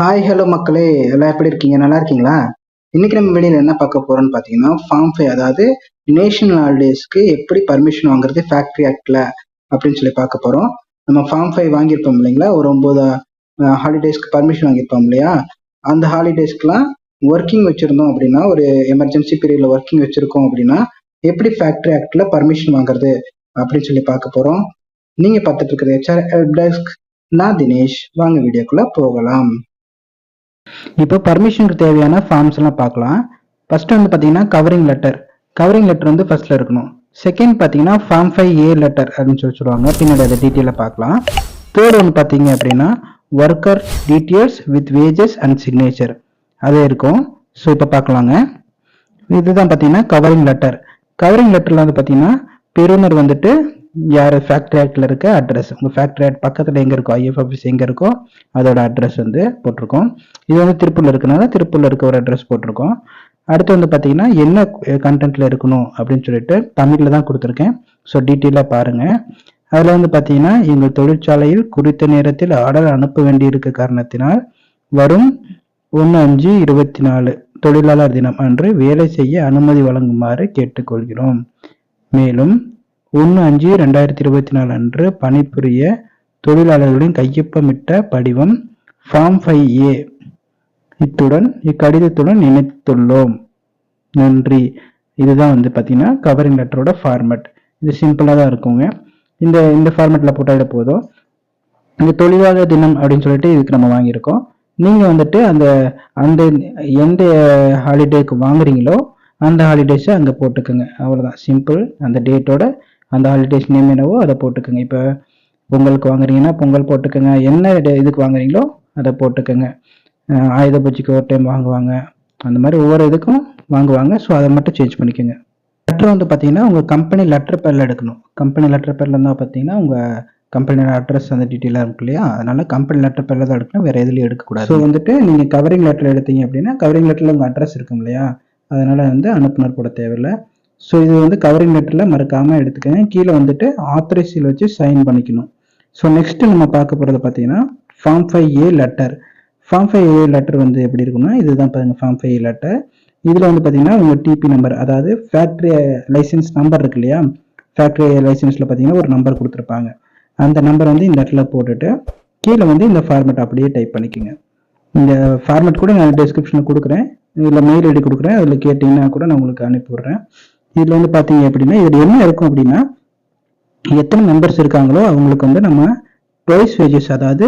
Hi hello மக்களே. எல்லாம் எப்படி இருக்கீங்க? நல்லா இருக்கீங்களா? இன்னைக்கு நம்ம வெளியில என்ன பார்க்க போறோம்னு பார்த்தீங்கன்னா ஃபார்ம் ஃபை அதாவது நேஷனல் ஹாலிடேஸ்க்கு எப்படி பர்மிஷன் வாங்குறது? ஃபேக்டரி ஆக்ட்ல அப்படின்னு சொல்லி பார்க்க போறோம். நம்ம ஃபார்ம் ஃபைவ் வாங்கியிருப்போம் இல்லைங்களா? ஒரு ஒன்பது ஹாலிடேஸ்க்கு பர்மிஷன் வாங்கியிருப்போம் இல்லையா? அந்த ஹாலிடேஸ்க்குலாம் ஒர்க்கிங் வச்சிருந்தோம் அப்படின்னா ஒரு எமர்ஜென்சி பீரியடில் ஒர்க்கிங் வச்சிருக்கோம் அப்படின்னா எப்படி ஃபேக்டரி ஆக்ட்ல பர்மிஷன் வாங்குறது? அப்படின்னு சொல்லி பார்க்க போறோம். நீங்க பார்த்துட்டு இருக்கிற ஹெச்ஆர் ஹெல்ப் டெஸ்க் நான் தினேஷ். வாங்க வீடியோக்குள்ள போகலாம். இப்போ பர்மிஷனுக்கு தேவையான ஃபார்ம்ஸ் எல்லாம் பார்க்கலாம். ஃபர்ஸ்ட் வந்து பார்த்தீங்கன்னா கவரிங் லெட்டர் கவரிங் லெட்டர் வந்து ஃபர்ஸ்ட்ல இருக்கணும். செகண்ட் பார்த்தீங்கன்னா ஃபார்ம் ஃபைவ் ஏ லெட்டர் அப்படின்னு சொல்லி சொல்லுவாங்க. பின்னாடி அதை டீட்டெயிலாக பார்க்கலாம். தேர்ட் வந்து பார்த்தீங்க அப்படின்னா worker details with wages and signature அதே இருக்கும். ஸோ இப்போ பார்க்கலாங்க. இதுதான் பார்த்தீங்கன்னா கவரிங் லெட்டர் கவரிங் லெட்டரில் வந்து பார்த்தீங்கன்னா பெறுநர் வந்துட்டு யார் ஃபேக்ட்ரி ஆக்டில் இருக்க அட்ரஸ் உங்கள் ஃபேக்ட்ரி ஆக்ட் பக்கத்தில் எங்கே இருக்கோ ஐஎஃப் ஆஃபீஸ் எங்கே இருக்கோ அதோட அட்ரஸ் வந்து போட்டிருக்கோம். இது வந்து திருப்பூரில் இருக்கனால திருப்பூரில் இருக்க ஒரு அட்ரஸ் போட்டிருக்கோம். அடுத்து வந்து பார்த்தீங்கன்னா என்ன கண்டென்ட்டில் இருக்கணும் அப்படின்னு சொல்லிட்டு தமிழில் தான் கொடுத்துருக்கேன். ஸோ டீட்டெயிலாக பாருங்கள் அதில் வந்து பார்த்தீங்கன்னா எங்கள் தொழிற்சாலையில் குறித்த நேரத்தில் ஆர்டர் அனுப்ப வேண்டியிருக்க காரணத்தினால் வரும் ஒன்று அஞ்சு இருபத்தி நாலு தொழிலாளர் தினம் அன்று வேலை செய்ய அனுமதி வழங்குமாறு கேட்டுக்கொள்கிறோம். மேலும் ஒன்று அஞ்சு ரெண்டாயிரத்தி இருபத்தி நாலு அன்று பணிபுரிய தொழிலாளர்களின் கையொப்பமிட்ட படிவம் ஃபார்ம் ஃபைவ் ஏ இத்துடன் இக்கடிதத்துடன் இணைத்துள்ளோம். நன்றி. இதுதான் வந்து பார்த்தீங்கன்னா கவரிங் லெட்டரோட ஃபார்மட் இது சிம்பிளாக தான் இருக்குங்க. இந்த இந்த ஃபார்மேட்டில் போட்டாலே போதும். இந்த தொழிலாளர் தினம் அப்படின்னு சொல்லிட்டு இதுக்கு நம்ம வாங்கியிருக்கோம். நீங்கள் வந்துட்டு அந்த அந்த எந்த ஹாலிடேக்கு வாங்குறீங்களோ அந்த ஹாலிடேஸை அங்கே போட்டுக்கோங்க. அவ்வளோதான் சிம்பிள் அந்த டேட்டோட அந்த ஹாலிடேஸ் நேம் என்னவோ அதை போட்டுக்கோங்க. இப்போ பொங்கலுக்கு வாங்குறீங்கன்னா பொங்கல் போட்டுக்கோங்க. என்ன இதுக்கு வாங்குறீங்களோ அதை போட்டுக்கோங்க. ஆயுத பூஜைக்கு ஒரு டைம் வாங்குவாங்க. அந்த மாதிரி ஒவ்வொரு இதுக்கும் வாங்குவாங்க. ஸோ அதை மட்டும் சேஞ்ச் பண்ணிக்கோங்க. லெட்டர் வந்து பார்த்தீங்கன்னா உங்கள் கம்பெனி லெட்டர் பேரில் எடுக்கணும். கம்பெனி லெட்டர் பேரில் இருந்தால் பார்த்தீங்கன்னா உங்கள் கம்பெனியோட அட்ரஸ் அந்த டீட்டெயிலாக இருக்கும் இல்லையா? அதனால கம்பெனி லெட்டர் பேரில் தான் எடுக்கணும். வேறு எதுலையும் எடுக்கக்கூடாது. ஸோ வந்துட்டு நீங்கள் கவரிங் லெட்டர் எடுத்தீங்க அப்படின்னா கவரிங் லெட்டரில் உங்கள் அட்ரஸ் இருக்கும் இல்லையா? அதனால் வந்து அனுப்புனர் கூட தேவையில்லை. ஸோ இது வந்து கவரிங் லெட்டரில் மறக்காமல் எடுத்துக்கோங்க. கீழே வந்துட்டு ஆத்தரைஸில் வச்சு சைன் பண்ணிக்கணும். ஸோ நெக்ஸ்ட்டு நம்ம பார்க்க போகிறது பார்த்தீங்கன்னா form five A letter form five A letter வந்து எப்படி இருக்குன்னா இதுதான் பாருங்கள் ஃபார்ம் ஃபைவ் ஏ லெட்டர் இதில் வந்து பார்த்தீங்கன்னா உங்கள் டிபி நம்பர் அதாவது ஃபேக்ட்ரி லைசன்ஸ் நம்பர் இருக்கு இல்லையா? ஃபேக்ட்ரி லைசன்ஸில் பார்த்தீங்கன்னா ஒரு நம்பர் கொடுத்துருப்பாங்க. அந்த நம்பர் வந்து இந்த இடத்துல போட்டுட்டு கீழே வந்து இந்த ஃபார்மேட் அப்படியே டைப் பண்ணிக்கோங்க. இந்த ஃபார்மேட் கூட நான் டிஸ்கிரிப்ஷனில் கொடுக்குறேன். இதில் மெயில் ஐடி கொடுக்குறேன். அதில் கேட்டிங்கன்னா கூட நான் உங்களுக்கு அனுப்பி விட்றேன். இதில் வந்து பார்த்தீங்க அப்படின்னா இதில் என்ன இருக்கும் அப்படின்னா எத்தனை மெம்பர்ஸ் இருக்காங்களோ அவங்களுக்கு வந்து நம்ம டுவைஸ் வேஜஸ் அதாவது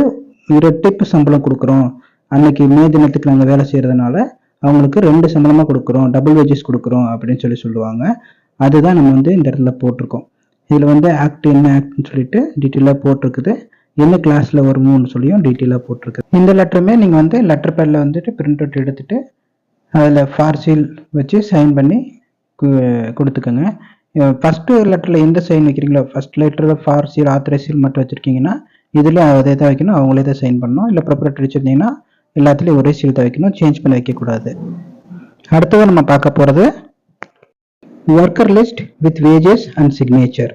இரட்டிப்பு சம்பளம் கொடுக்குறோம். அன்னைக்கு மே தினத்துக்கு நாங்கள் வேலை செய்கிறதுனால அவங்களுக்கு ரெண்டு சம்பளமாக கொடுக்குறோம். டபுள் வேஜஸ் கொடுக்குறோம் அப்படின்னு சொல்லி சொல்லுவாங்க. அதுதான் நம்ம வந்து இந்த இடத்துல போட்டிருக்கோம். இதில் வந்து ஆக்ட் என்ன ஆக்ட்னு சொல்லிட்டு டீட்டெயிலாக போட்டிருக்குது. என்ன கிளாஸில் வருமோன்னு சொல்லியும் டீட்டெயிலாக போட்டிருக்கு இந்த லெட்டருமே நீங்கள் வந்து லெட்டர் பேரில் வந்துட்டு பிரிண்ட் அவுட் எடுத்துட்டு அதில் ஃபார்சீல் வச்சு சைன் பண்ணி கொடுத்துக்கோங்க. ஃபஸ்ட்டு லெட்டரில் எந்த சைன் வைக்கிறீங்களோ ஃபர்ஸ்ட் லெட்டரில் ஃபார் சீல் ஆத்தரைசீல் மட்டும் வச்சுருக்கீங்கன்னா இதில் அதே தான் வைக்கணும் அவங்களே தான் சைன் பண்ணணும் இல்லை ப்ரிப்பரேட்டரி வச்சுருந்தீங்கன்னா எல்லாத்துலேயும் ஒரே சீல் தான் வைக்கணும் சேஞ்ச் பண்ணி வைக்கக்கூடாது. அடுத்தது நம்ம பார்க்க போகிறது worker list with wages and signature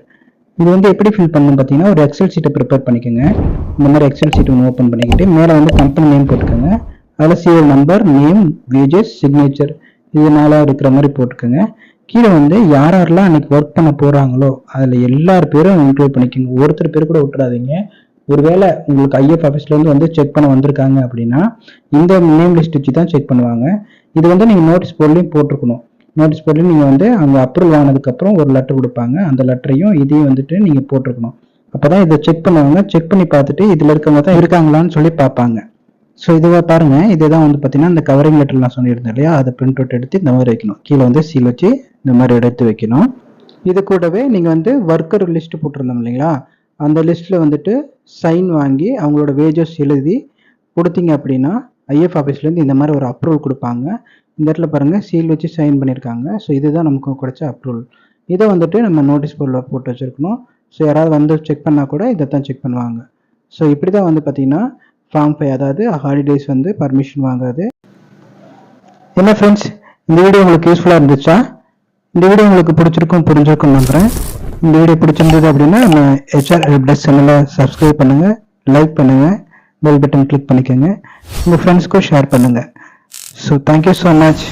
இது வந்து எப்படி ஃபில் பண்ணணும் பார்த்தீங்கன்னா ஒரு எக்ஸல் சீட்டை ப்ரிப்பேர் பண்ணிக்கோங்க. இந்த மாதிரி எக்ஸல் சீட் ஒன்று ஓப்பன் பண்ணிக்கிட்டு மேலே வந்து கம்பெனி நேம் போட்டுக்கோங்க. அதில் serial number name wages signature இதனால இருக்கிற மாதிரி போட்டுக்கோங்க. கீழே வந்து யார் யாரெல்லாம் அன்னைக்கு ஒர்க் பண்ண போகிறாங்களோ அதில் எல்லார் பேரும் இன்க்ளூட் பண்ணிக்கோங்க. ஒருத்தர் பேர் கூட விட்டுறாதீங்க. ஒருவேளை உங்களுக்கு ஐஎஃப் ஆஃபீஸ்லேருந்து வந்து செக் பண்ண வந்திருக்காங்க அப்படின்னா இந்த நேம் லிஸ்ட் வச்சு தான் செக் பண்ணுவாங்க. இது வந்து நீங்கள் நோட்டீஸ் போர்ட்லேயும் போட்டிருக்கணும். நோட்டீஸ் போர்ட்லேயும் நீங்கள் வந்து அங்கே அப்ரூவல் ஆனதுக்கப்புறம் ஒரு லெட்டர் கொடுப்பாங்க. அந்த லெட்டரையும் இதையும் வந்துட்டு நீங்கள் போட்டிருக்கணும். அப்போ தான் இதை செக் பண்ணுவாங்க. செக் பண்ணி பார்த்துட்டு இதில் இருக்கவங்க தான் இருக்காங்களான்னு சொல்லி பார்ப்பாங்க. ஸோ இதுவாக பாருங்கள் இதே தான் வந்து பார்த்தீங்கன்னா இந்த கவரிங் லெட்டர் நான் சொல்லியிருந்தேன் இல்லையா? அதை பிரிண்ட் அவுட் எடுத்து இந்த மாதிரி வைக்கணும். கீழே வந்து சீல் வச்சு இந்த மாதிரி எடுத்து வைக்கணும். இது கூடவே நீங்கள் வந்து ஒர்க்கர் லிஸ்ட் போட்டிருந்தோம் இல்லைங்களா? அந்த லிஸ்ட்டில் வந்துட்டு சைன் வாங்கி அவங்களோட வேஜஸ் எழுதி கொடுத்தீங்க அப்படின்னா ஐஎஃப் ஆஃபீஸ்லேருந்து இந்த மாதிரி ஒரு அப்ரூவல் கொடுப்பாங்க. இந்த இடத்துல பாருங்கள் சீல் வச்சு சைன் பண்ணியிருக்காங்க. ஸோ இதுதான் நமக்கு கிடைச்ச அப்ரூவல் இதை வந்துட்டு நம்ம நோட்டீஸ் போர்டில் போட்டு வச்சுருக்கணும். ஸோ யாராவது வந்து செக் பண்ணால் கூட இதை தான் செக் பண்ணுவாங்க. ஸோ இப்படி தான் வந்து பார்த்தீங்கன்னா ஃபார்ம் ஃபை அதாவது ஹாலிடேஸ் வந்து பர்மிஷன் வாங்குறது. என்ன ஃப்ரெண்ட்ஸ் இந்த வீடியோ உங்களுக்கு யூஸ்ஃபுல்லாக இருந்துச்சா? இந்த வீடியோ உங்களுக்கு பிடிச்சிருக்கும் புரிஞ்சிருக்கும் நம்புகிறேன் இந்த வீடியோ பிடிச்சிருந்தது அப்படின்னா நம்ம ஹெச்ஆர் ஹெல்ப்டெஸ்க் சேனலை சப்ஸ்கிரைப் பண்ணுங்கள் லைக் பண்ணுங்கள் பெல் பட்டன் கிளிக் பண்ணிக்கோங்க. உங்கள் ஃப்ரெண்ட்ஸ்க்கும் ஷேர் பண்ணுங்கள் ஸோ தேங்க்யூ ஸோ மச்